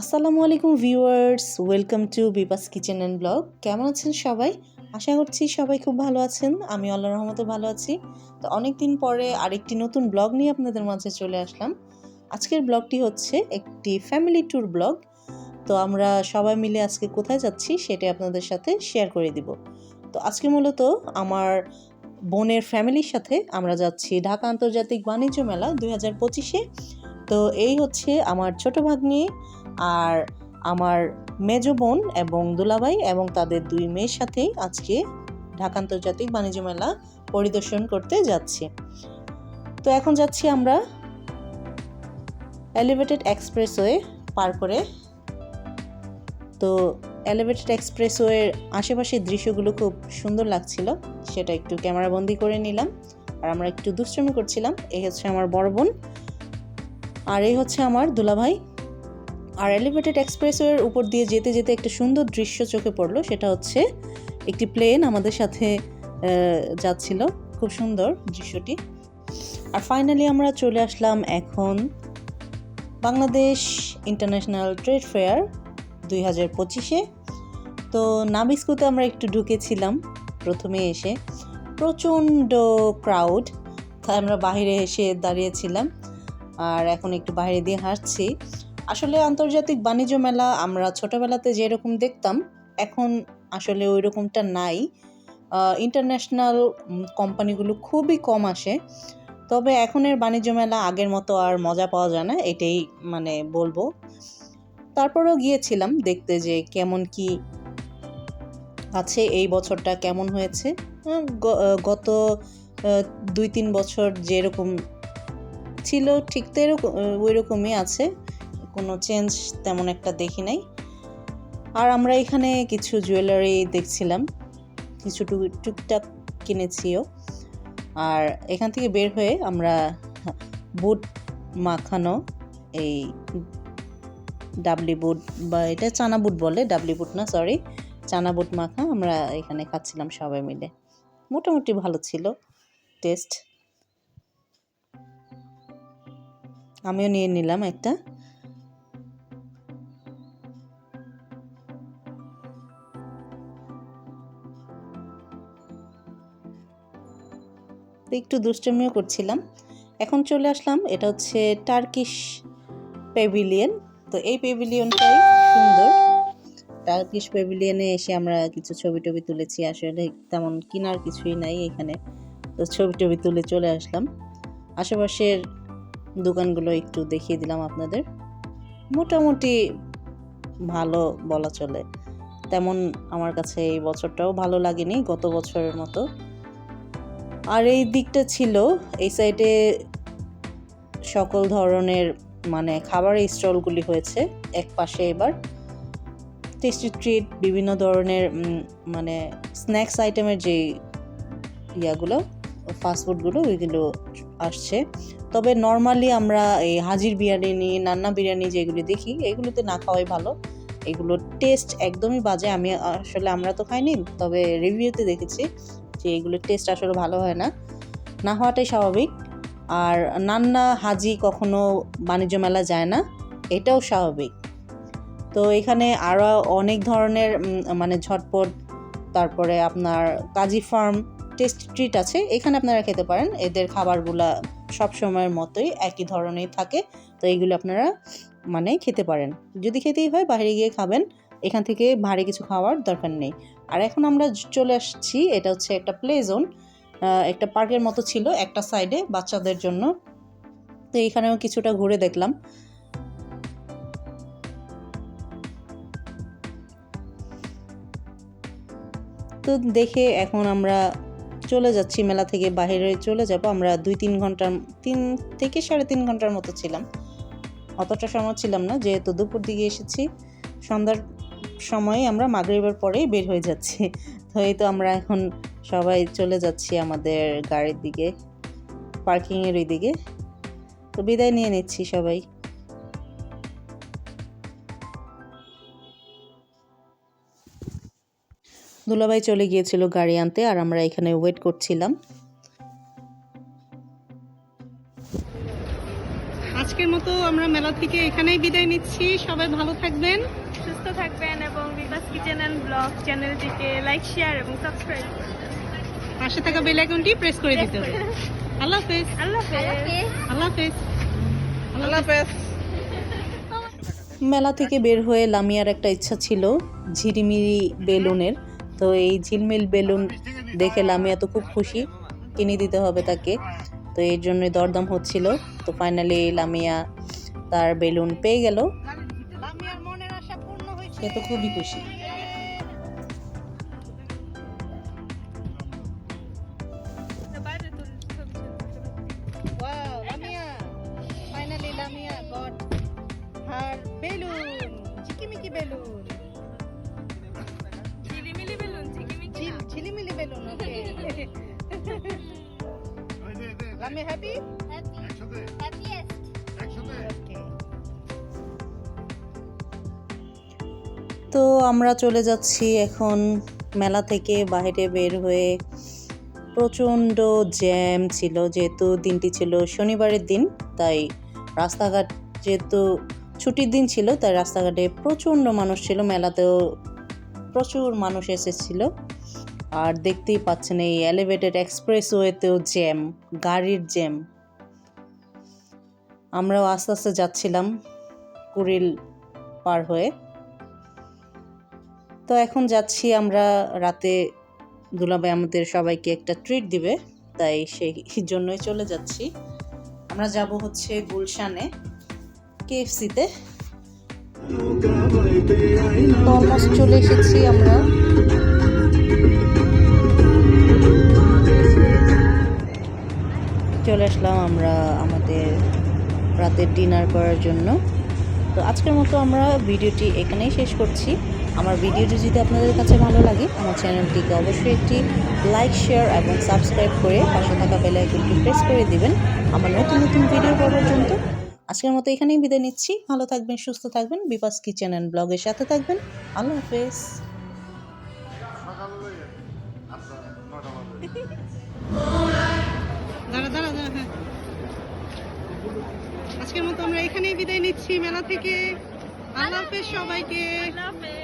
আসসালামু আলাইকুম viewers, welcome to Bipas kitchen and blog. কেমন আছেন সবাই? আশা করছি সবাই খুব ভালো আছেন। আমি আল্লাহ রহমতে ভালো আছি। তো অনেক দিন পরে আরেকটি নতুন ব্লগ নিয়ে আপনাদের মাঝে চলে আসলাম। আজকের ব্লগটি হচ্ছে একটি ফ্যামিলি ট্যুর ব্লগ। তো আমরা সবাই মিলে আজকে কোথায় যাচ্ছি সেটা আপনাদের সাথে শেয়ার করে দিব। তো আজকে মূলত আমার বোনের ফ্যামিলির সাথে আমরা যাচ্ছি ঢাকা আন্তর্জাতিক বাণিজ্য মেলা দুই হাজার পঁচিশে। তো এই হচ্ছে আমার ছোট ভাগ্নি আর আমার মেজ বোন এবং দুলাভাই এবং তাদের দুই মেয়ের সাথেই আজকে ঢাকা আন্তর্জাতিক বাণিজ্য মেলা পরিদর্শন করতে যাচ্ছি। তো এখন যাচ্ছি আমরা এলিভেটেড এক্সপ্রেসওয়ে পার করে। তো এলিভেটেড এক্সপ্রেসওয়ের আশেপাশের দৃশ্যগুলো খুব সুন্দর লাগছিল, সেটা একটু ক্যামেরাবন্দি করে নিলাম। আর আমরা একটু দুষ্টমি করছিলাম, এই হচ্ছে আমার বড় বোন। আর এই হচ্ছে আমার দুলাভাই। আর এলিভেটেড এক্সপ্রেসওয়ের উপর দিয়ে যেতে যেতে একটা সুন্দর দৃশ্য চোখে পড়ল, সেটা হচ্ছে একটি প্লেন আমাদের সাথে যাচ্ছিল। খুব সুন্দর দৃশ্যটি। আর ফাইনালি আমরা চলে আসলাম এখন বাংলাদেশ ইন্টারন্যাশনাল ট্রেড ফেয়ার দুই হাজার পঁচিশে। তো নাবিস্কুতে আমরা একটু ঢুকেছিলাম প্রথমে এসে। প্রচণ্ড ক্রাউড তাই আমরা বাইরে এসে দাঁড়িয়েছিলাম। আর এখন একটু বাইরে দিয়ে হাঁটছি। আসলে আন্তর্জাতিক বাণিজ্য মেলা আমরা ছোটবেলাতে যেরকম দেখতাম, এখন আসলে ওই রকমটা নাই ইন্টারন্যাশনাল কোম্পানিগুলো খুবই কম আসে। তবে এখনের বাণিজ্য মেলা আগের মতো আর মজা পাওয়া যায় না, এটাই মানে বলব। তারপরেও গিয়েছিলাম দেখতে যে কেমন কি আছে, এই বছরটা কেমন হয়েছে। গত দুই তিন বছর যেরকম ছিল ঠিক তো এরকম ওই রকমই আছে। কোনো চেঞ্জ তেমন একটা দেখি নাই। আর আমরা এখানে কিছু জুয়েলারি দেখছিলাম, কিছু টুক- টুকটাক কিনেছিও। আর এখান থেকে বের হয়ে আমরা বুট মাখানো, এই ডাবলি বুট বা এটা চানা বুট বলে ডাবলি বুট না সরি চানা বুট মাখা আমরা এখানে খাচ্ছিলাম সবাই মিলে। মোটামুটি ভালো ছিল টেস্ট আমিও নিয়ে নিলাম একটা। তো একটু দুষ্টমিও করছিলাম। এখন চলে আসলাম, এটা হচ্ছে টার্কিশ পেভিলিয়ন তো এই পেভিলিয়নটাই সুন্দর। টার্কিশ পেভিলিয়নে এসে আমরা কিছু ছবি টবি তুলেছি, আসলে তেমন কেনার কিছুই নাই এখানে। তো ছবি টবি তুলে চলে আসলাম। আশেপাশের দোকানগুলো একটু দেখিয়ে দিলাম আপনাদের। মোটামুটি ভালো বলা চলে। তেমন আমার কাছে এই বছরটাও ভালো লাগেনি, গত বছরের মতো। আর এই দিকটা ছিল, এই সাইডে সকল ধরনের মানে খাবারের স্টলগুলি হয়েছে, এক পাশে এবার টেস্টি ট্রিট বিভিন্ন ধরনের মানে স্ন্যাক্স আইটেমের যে ইয়াগুলো ফাস্টফুডগুলো ওইগুলো আসছে। তবে নর্মালি আমরা এই হাজির বিরিয়ানি, নান্না বিরিয়ানি যেগুলি দেখি, এগুলোতে না খাওয়াই ভালো। এগুলো টেস্ট একদমই বাজে। আমি আসলে আমরা তো খাইনি, তবে রিভিউতে দেখেছি। যে এগুলোর টেস্ট আসলে ভালো হয় না। না হওয়াটাই স্বাভাবিক। আর নান্না, হাজি কখনো বাণিজ্য মেলা যায় না, এটাও স্বাভাবিক। তো এখানে আরও অনেক ধরনের মানে ঝটপট, তারপরে আপনার কাজী ফার্ম টেস্ট ট্রিট আছে, এখানে আপনারা খেতে পারেন। এদের খাবারগুলা সব সময়ের মতোই একই ধরনের থাকে, তো এইগুলো আপনারা মানে খেতে পারেন। যদি খেতেই হয়, বাইরে গিয়ে খাবেন, এখান থেকে ভারী কিছু খাওয়ার দরকার নেই। আর এখন আমরা চলে আসছি, এটা হচ্ছে একটা প্লে জোন একটা পার্কের মতো ছিল একটা সাইডে বাচ্চাদের জন্য। তো এইখানেও কিছুটা ঘুরে দেখলাম। তো দেখে এখন আমরা চলে যাচ্ছি, মেলা থেকে বাইরে চলে যাব। আমরা দুই তিন ঘণ্টার, তিন থেকে সাড়ে তিন ঘণ্টার মতো ছিলাম। অতটা সময় ছিলাম না, যেহেতু দুপুর দিকে এসেছি। সন্ধ্যার সময় আমরা মাগরিবের পরেই বের হয়ে যাচ্ছি। তো এই তো আমরা এখন সবাই চলে যাচ্ছি আমাদের গাড়ির দিকে, পার্কিংয়ের ওই দিকে তো বিদায় নিয়ে নিচ্ছি সবাই। দুলাভাই চলে গিয়েছিল গাড়ি আনতে আর আমরা এখানে ওয়েট করছিলাম। আজকের মতো আমরা মেলা থেকে এখানেই বিদায় নিচ্ছি। সবাই ভালো থাকবেন। সুস্থ থাকবেন এবং বিবাস কিচেন অ্যান্ড ব্লগ চ্যানেলটিকে লাইক শেয়ার এবং সাবস্ক্রাইব পাশে থাকা বেল আইকনটি প্রেস করে দিতে হবে। আল্লাহ হাফেজ। আল্লাহ হাফেজ। আল্লাহ হাফেজ। আল্লাহ হাফেজ। মেলা থেকে বের হয়ে লামিয়ার একটা ইচ্ছা ছিল ঝিরিমিরি বেলুনের। তো এই ঝিলমিল বেলুন দেখে লামিয়া তো খুব খুশি কিনে দিতে হবে তাকে। তো এর জন্যই দরদাম হচ্ছিল। তো ফাইনালি লামিয়া তার বেলুন পেয়ে গেল। সে তো খুবই খুশি। বাইরে তোর ছবি ছবি Wow, তো আমরা চলে যাচ্ছি এখন মেলা থেকে বাইরে বের হয়ে। প্রচণ্ড জ্যাম ছিল, যেহেতু দিনটি ছিল শনিবারের দিন, তাই রাস্তাঘাট যেহেতু ছুটির দিন ছিল, তাই রাস্তাঘাটে প্রচণ্ড মানুষ ছিল, মেলাতেও প্রচুর মানুষ এসেছিল। আর দেখতেই পাচ্ছেন এই এলিভেটেড এক্সপ্রেস ওয়েতেও জ্যাম, গাড়ির জ্যাম। আমরাও আস্তে আস্তে যাচ্ছিলাম কুড়িল পার হয়ে। তো এখন যাচ্ছি আমরা রাতে দুলাভাই আমাদের সবাইকে একটা ট্রিট দিবে, তাই সেই জন্যই চলে যাচ্ছি। আমরা যাব হচ্ছে গুলশানে কেএফসিতে তো। অলমোস্ট চলে এসেছি আমরা। চলে আসলাম আমরা আমাদের রাতের ডিনার করার জন্য। তো আজকের মতো আমরা ভিডিওটি এখানেই শেষ করছি। আমার ভিডিওটি যদি আপনাদের কাছে ভালো লাগে আমার চ্যানেলটিকে অবশ্যই একটি লাইক শেয়ার এবং সাবস্ক্রাইব করে পাশে থাকা বেল আইকনটি প্রেস করে দিবেন আমার নতুন নতুন ভিডিও পাওয়ার পর্যন্ত আজকের মতো এখানেই বিদায় নিচ্ছি। ভালো থাকবেন সুস্থ থাকবেন। বিপাস কিচেন অ্যান্ড ব্লগের সাথে থাকবেন। আল্লাহ হাফেজ। দাঁড়া দাঁড়া দাঁড়া হ্যাঁ। আজকের মতো আমরা এখানেই বিদায় নিচ্ছি। মেলা থেকে। আল্লাহ হাফেজ সবাইকে। আল্লাহ হাফেজ।